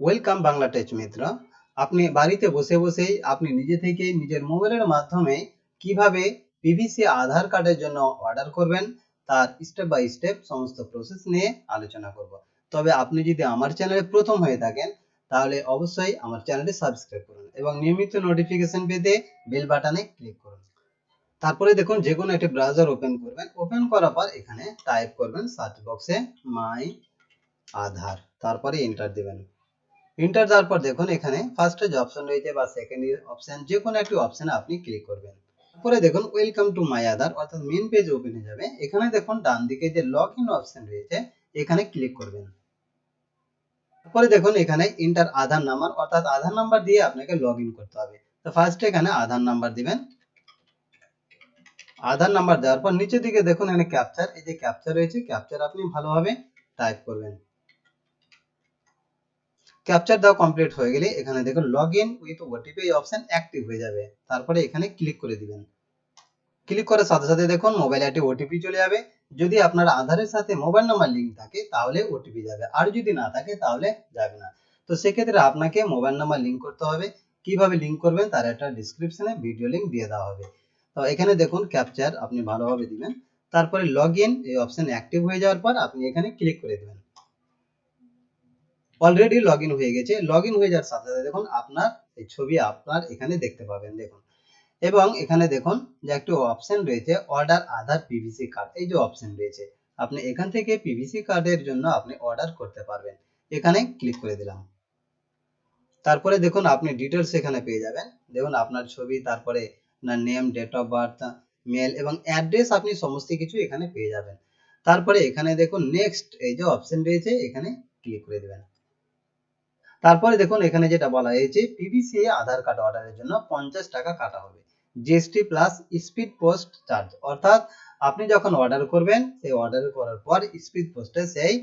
Welcome Bangla tech মিত্র আপনি বাড়িতে বসে বসেই আপনি নিজে থেকেই নিজের মোবাইলের মাধ্যমে কীভাবে পিভিসি আধার কার্ডের জন্য অর্ডার করবেন, তার স্টেপ বাই স্টেপ সমস্ত প্রসেস নিয়ে আলোচনা করব। তবে আপনি যদি আমার চ্যানেলে প্রথম হয়ে থাকেন, তাহলে অবশ্যই আমার চ্যানেলটি সাবস্ক্রাইব করুন এবং নিয়মিত নোটিফিকেশন পেতে বেল বাটনে ক্লিক করুন। তারপরে দেখুন যে কোনো একটি ব্রাউজার ওপেন করবেন। ওপেন করার পর এখানে টাইপ করবেন সার্চ বক্সে মাই আধার। তারপরে এন্টার দিবেন। এন্টার দেওয়ার পর দেখুন এখানে ফার্স্টে যে অপশন রয়েছে বা সেকেন্ড অপশন যে কোনো একটি অপশনে আপনি ক্লিক করবেন। তারপরে দেখুন ওয়েলকাম টু মাই আধার অর্থাৎ মেন পেজ ওপেন হয়ে যাবে। এখানে দেখুন, ডান দিকে যে লগ ইন অপশন রয়েছে, এখানে ক্লিক করবেন। তারপরে দেখুন, এখানে ইন্টার আধার নাম্বার অর্থাৎ আধার নাম্বার দিয়ে আপনাকে লগ করতে হবে। তো ফার্স্ট এখানে আধার নাম্বার দিবেন। আধার নাম্বার দেওয়ার পর নিচের দিকে দেখুন, এখানে ক্যাপচার এই যে ক্যাপচার রয়েছে ক্যাপচার আপনি ভালোভাবে টাইপ করবেন। ক্যাপচার দেওয়া কমপ্লিট হয়ে গেলে এখানে দেখুন লগ ইন উইথ ওটিপি এই অপশন অ্যাক্টিভ হয়ে যাবে। তারপরে এখানে ক্লিক করে দিবেন। ক্লিক করার সাথে সাথে দেখুন মোবাইলে একটি ওটিপি চলে যাবে। যদি আপনার আধারের সাথে মোবাইল নাম্বার লিঙ্ক থাকে, তাহলে ওটিপি যাবে। আর যদি না থাকে, তাহলে যাবে না। তো সেক্ষেত্রে আপনাকে মোবাইল নাম্বার লিঙ্ক করতে হবে। কীভাবে লিঙ্ক করবেন, তার একটা ডিসক্রিপশনে ভিডিও লিঙ্ক দিয়ে দেওয়া হবে। তো এখানে দেখুন ক্যাপচার আপনি ভালোভাবে দিবেন। তারপরে লগ ইন এই অপশন অ্যাক্টিভ হয়ে যাওয়ার পর আপনি এখানে ক্লিক করে দিবেন। অলরেডি লগ হয়ে গেছে। লগ হয়ে যাওয়ার সাথে সাথে দেখুন, আপনার এই ছবি আপনার এখানে দেখতে পাবেন, দেখুন। এবং এখানে দেখুন যে একটি অপশন রয়েছে অর্ডার আধার পিভিসি কার্ড এই যে অপশন রয়েছে, আপনি এখান থেকে পিভিসি কার্ডের জন্য আপনি অর্ডার করতে পারবেন। এখানে ক্লিক করে দিলাম। তারপরে দেখুন, আপনি ডিটেলস এখানে পেয়ে যাবেন। দেখুন, আপনার ছবি, তারপরে না name date of birth mail এবং অ্যাড্রেস আপনি সমস্ত কিছু এখানে পেয়ে যাবেন। তারপরে এখানে দেখুন নেক্সট এই যে অপশন রয়েছে, এখানে ক্লিক করে দিবেন। তারপরে দেখুন এখানে যেটা বলা হয়েছে পিভিসি আধার কার্ড অর্ডারের জন্য পঞ্চাশ টাকা কাটা হবে। GST plus speed post charge অর্থাৎ আপনি যখন অর্ডার করবেন, সেই অর্ডার করার পর স্পিড পোস্টে সেই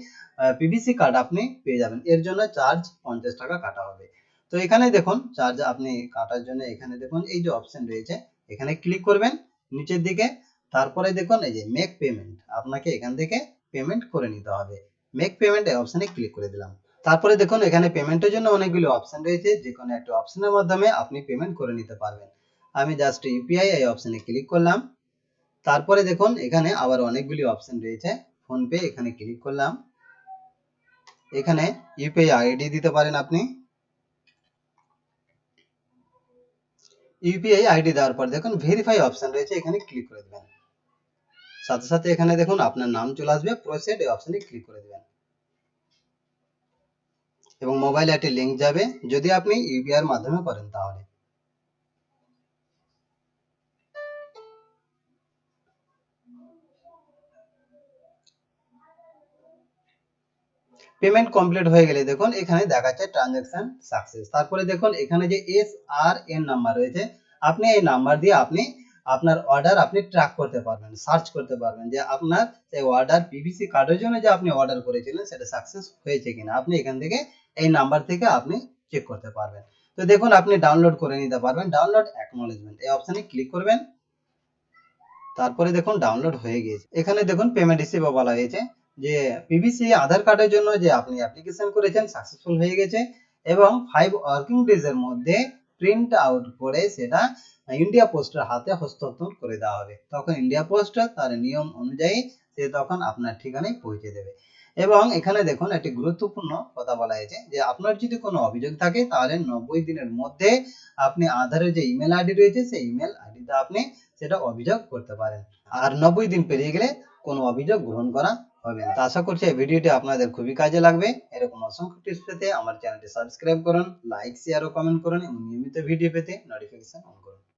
পিভিসি কার্ড আপনি পেয়ে যাবেন। এর জন্য চার্জ পঞ্চাশ টাকা কাটা হবে। তো এখানে দেখুন চার্জ আপনি কাটার জন্য এখানে দেখুন, এই যে অপশন রয়েছে, এখানে ক্লিক করবেন নিচের দিকে। তারপরে দেখুন, এই যে মেক পেমেন্ট আপনাকে এখান থেকে পেমেন্ট করে নিতে হবে। মেক পেমেন্ট এই অপশনে ক্লিক করে দিলাম। তারপরে দেখুন, এখানে পেমেন্টের জন্য অনেকগুলো অপশন রয়েছে। যে কোনো একটা অপশনের মাধ্যমে আপনি পেমেন্ট করে নিতে পারবেন। আমি জাস্ট ইউপিআই এই অপশনে ক্লিক করলাম। তারপরে দেখুন, এখানে আবার অনেকগুলি অপশন রয়েছে। ফোনপে এখানে ক্লিক করলাম। এখানে ইউপিআই আইডি দিতে পারেন আপনি। ইউপিআই আইডি দেওয়ার পর দেখুন ভেরিফাই অপশন রয়েছে, এখানে ক্লিক করে দেবেন। সাথে সাথে এখানে দেখুন, আপনার নাম চলে আসবে প্রসেড এই অপশনে ক্লিক করে দেবেন। এবং মোবাইলে একটি লিংক যাবে, যদি আপনি ইউপিআই এর মাধ্যমে করেন তাহলে। পেমেন্ট কমপ্লিট হয়ে গেলে দেখুন, এখানে দেখাচ্ছে ট্রানজাকশন সাকসেস তারপরে দেখুন, এখানে যে এস আর এন নাম্বার রয়েছে, আপনি এই নাম্বার দিয়ে আপনি আপনার অর্ডার আপনি ট্র্যাক করতে পারবেন সার্চ করতে পারবেন যে আপনার সেই অর্ডার পিভিসি কার্ডের জন্য যে আপনি অর্ডার করেছিলেন, সেটা সাকসেস হয়েছে কিনা। আপনি এখান থেকে এই নাম্বার থেকে আপনি চেক করতে পারবেন। তো দেখুন, আপনি ডাউনলোড করে নিতে পারবেন ডাউনলোড অ্যাকনোলেজমেন্ট এই অপশনে ক্লিক করবেন। তারপরে দেখুন ডাউনলোড হয়ে গিয়েছে। এখানে দেখুন পেমেন্ট রিসিভ বলা হয়েছে যে পিভিসি আধার কার্ডের জন্য যে আপনি অ্যাপ্লিকেশন করেছেন সাকসেসফুল হয়ে গেছে এবং ফাইভ ওয়ার্কিং ডেজ এর মধ্যে প্রিন্ট আউট করে সেটা ইন্ডিয়া পোস্টের হাতে হস্তান্তর করে দেওয়া হবে। তখন ইন্ডিয়া পোস্ট তার নিয়ম অনুযায়ী সে তখন আপনার ঠিকানায় পৌঁছে দেবে। এবং এখানে দেখুন একটি গুরুত্বপূর্ণ কথা বলা হয়েছে যে আপনার যদি কোনো অভিযোগ থাকে, তাহলে নব্বই দিনের মধ্যে আপনি আধারের যে ইমেল আইডি রয়েছে, সেই ইমেল আইডিতে আপনি সেটা অভিযোগ করতে পারেন। আর নব্বই দিন পেরিয়ে গেলে কোনো অভিযোগ গ্রহণ করা হবে না। আশা করছি এই ভিডিওটি আপনাদের খুবই কাজে লাগবে। এরকম অসংখ্য টিপস পেতে আমার চ্যানেলটি সাবস্ক্রাইব করুন লাইক শেয়ার ও কমেন্ট করুন এবং নিয়মিত ভিডিও পেতে নোটিফিকেশন অন করুন।